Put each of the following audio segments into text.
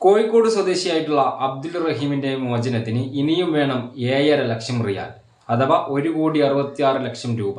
കോഴിക്കോട് സ്വദേശിയായിട്ടുള്ള അബ്ദുൽ റഹീമിന്റെ മോചനത്തിന് ഇനിയും വേണം ഏഴര ലക്ഷം റിയാൽ അഥവാ ഒരു കോടി അറുപത്തിയാറ് ലക്ഷം രൂപ.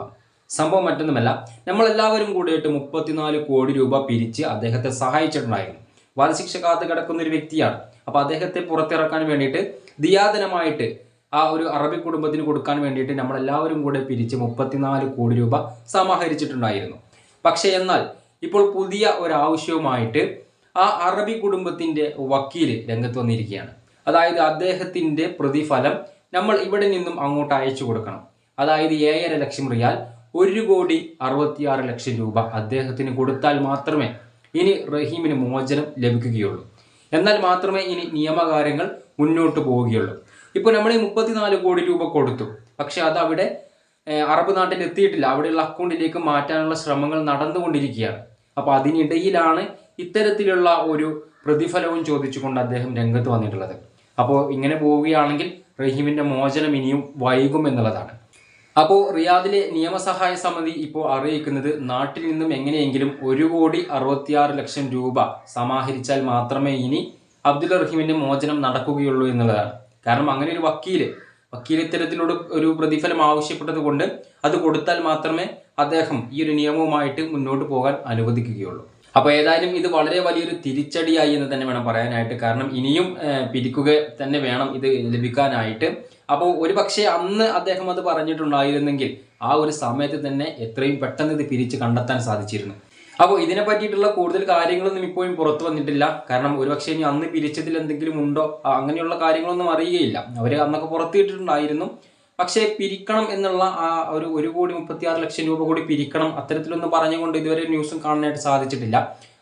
സംഭവം മറ്റൊന്നുമല്ല നമ്മളെല്ലാവരും കൂടിയിട്ട് മുപ്പത്തിനാല് കോടി രൂപ പിരിച്ച് അദ്ദേഹത്തെ സഹായിച്ചിട്ടുണ്ടായിരുന്നു. വധശിക്ഷ കാത്ത് കിടക്കുന്ന ഒരു വ്യക്തിയാണ്. അപ്പൊ അദ്ദേഹത്തെ പുറത്തിറക്കാൻ വേണ്ടിയിട്ട് ദിയാദനമായിട്ട് ആ ഒരു അറബി കുടുംബത്തിന് കൊടുക്കാൻ വേണ്ടിയിട്ട് നമ്മളെല്ലാവരും കൂടെ പിരിച്ച് മുപ്പത്തിനാല് കോടി രൂപ സമാഹരിച്ചിട്ടുണ്ടായിരുന്നു. പക്ഷേ എന്നാൽ ഇപ്പോൾ പുതിയ ഒരു ആവശ്യവുമായിട്ട് ആ അറബി കുടുംബത്തിന്റെ വക്കീൽ രംഗത്ത് വന്നിരിക്കുകയാണ്. അതായത് അദ്ദേഹത്തിന്റെ പ്രതിഫലം നമ്മൾ ഇവിടെ നിന്നും അങ്ങോട്ട് അയച്ചു കൊടുക്കണം. അതായത് ഏഴര ലക്ഷം റിയാൽ ഒരു കോടി അറുപത്തിയാറ് ലക്ഷം രൂപ അദ്ദേഹത്തിന് കൊടുത്താൽ മാത്രമേ ഇനി റഹീമിന് മോചനം ലഭിക്കുകയുള്ളൂ. എന്നാൽ മാത്രമേ ഇനി നിയമകാര്യങ്ങൾ മുന്നോട്ട് പോവുകയുള്ളൂ. ഇപ്പോൾ നമ്മൾ ഈ മുപ്പത്തിനാല് കോടി രൂപ കൊടുത്തു. പക്ഷെ അത് അവിടെ അറബ് നാട്ടിൽ എത്തിയിട്ടില്ല. അവിടെയുള്ള അക്കൗണ്ടിലേക്ക് മാറ്റാനുള്ള ശ്രമങ്ങൾ നടന്നുകൊണ്ടിരിക്കുകയാണ്. അപ്പോൾ അതിനിടയിലാണ് ഇത്തരത്തിലുള്ള ഒരു പ്രതിഫലവും ചോദിച്ചുകൊണ്ട് അദ്ദേഹം രംഗത്ത് വന്നിട്ടുള്ളത്. അപ്പോൾ ഇങ്ങനെ പോവുകയാണെങ്കിൽ റഹീമിന്റെ മോചനം ഇനിയും വൈകും എന്നുള്ളതാണ്. അപ്പോൾ റിയാദിലെ നിയമസഹായ സമിതി ഇപ്പോൾ അറിയിക്കുന്നത് നാട്ടിൽ നിന്നും എങ്ങനെയെങ്കിലും ഒരു കോടി അറുപത്തിയാറ് ലക്ഷം രൂപ സമാഹരിച്ചാൽ മാത്രമേ ഇനി അബ്ദുൽ റഹീമിന്റെ മോചനം നടക്കുകയുള്ളൂ എന്നുള്ളതാണ്. കാരണം അങ്ങനെ ഒരു വക്കീൽ വക്കീൽ ഇത്തരത്തിലൂടെ ഒരു പ്രതിഫലം ആവശ്യപ്പെട്ടത് അത് കൊടുത്താൽ മാത്രമേ അദ്ദേഹം ഈ ഒരു നിയമവുമായിട്ട് മുന്നോട്ട് പോകാൻ അനുവദിക്കുകയുള്ളൂ. അപ്പോൾ ഏതായാലും ഇത് വളരെ വലിയൊരു തിരിച്ചടിയായി എന്ന് തന്നെ വേണം പറയാനായിട്ട്. കാരണം ഇനിയും പിരിക്കുക തന്നെ വേണം ഇത് ലഭിക്കാനായിട്ട്. അപ്പോൾ ഒരു പക്ഷേ അന്ന് അദ്ദേഹം അത് പറഞ്ഞിട്ടുണ്ടായിരുന്നെങ്കിൽ ആ ഒരു സമയത്ത് തന്നെ എത്രയും പെട്ടെന്ന് ഇത് പിരിച്ച് കണ്ടെത്താൻ സാധിച്ചിരുന്നു. അപ്പോൾ ഇതിനെ പറ്റിയിട്ടുള്ള കൂടുതൽ കാര്യങ്ങളൊന്നും ഇപ്പോഴും പുറത്തു വന്നിട്ടില്ല. കാരണം ഒരുപക്ഷെ ഇനി അന്ന് പിരിച്ചതിൽ എന്തെങ്കിലും ഉണ്ടോ? അങ്ങനെയുള്ള കാര്യങ്ങളൊന്നും അറിയുകയില്ല. അവർ അന്നൊക്കെ പുറത്തിട്ടിട്ടുണ്ടായിരുന്നു. പക്ഷേ പിരിക്കണം എന്നുള്ള ആ ഒരു ഒരു കോടി മുപ്പത്തി ആറ് ലക്ഷം രൂപ കൂടി പിരിക്കണം അത്തരത്തിലൊന്നും പറഞ്ഞുകൊണ്ട് ഇതുവരെ ന്യൂസും കാണാനായിട്ട് സാധിച്ചിട്ടില്ല.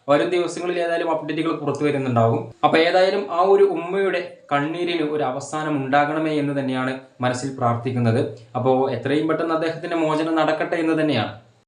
വരും ദിവസങ്ങളിൽ ഏതായാലും അപ്ഡേറ്റുകൾ പുറത്തു വരുന്നുണ്ടാവും. അപ്പൊ ഏതായാലും ആ ഒരു ഉമ്മയുടെ കണ്ണീരിന് ഒരു അവസാനം ഉണ്ടാകണമേ എന്ന് തന്നെയാണ് മനസ്സിൽ പ്രാർത്ഥിക്കുന്നത്. അപ്പോൾ എത്രയും പെട്ടെന്ന് അദ്ദേഹത്തിന്റെ മോചനം നടക്കട്ടെ എന്ന് തന്നെയാണ്.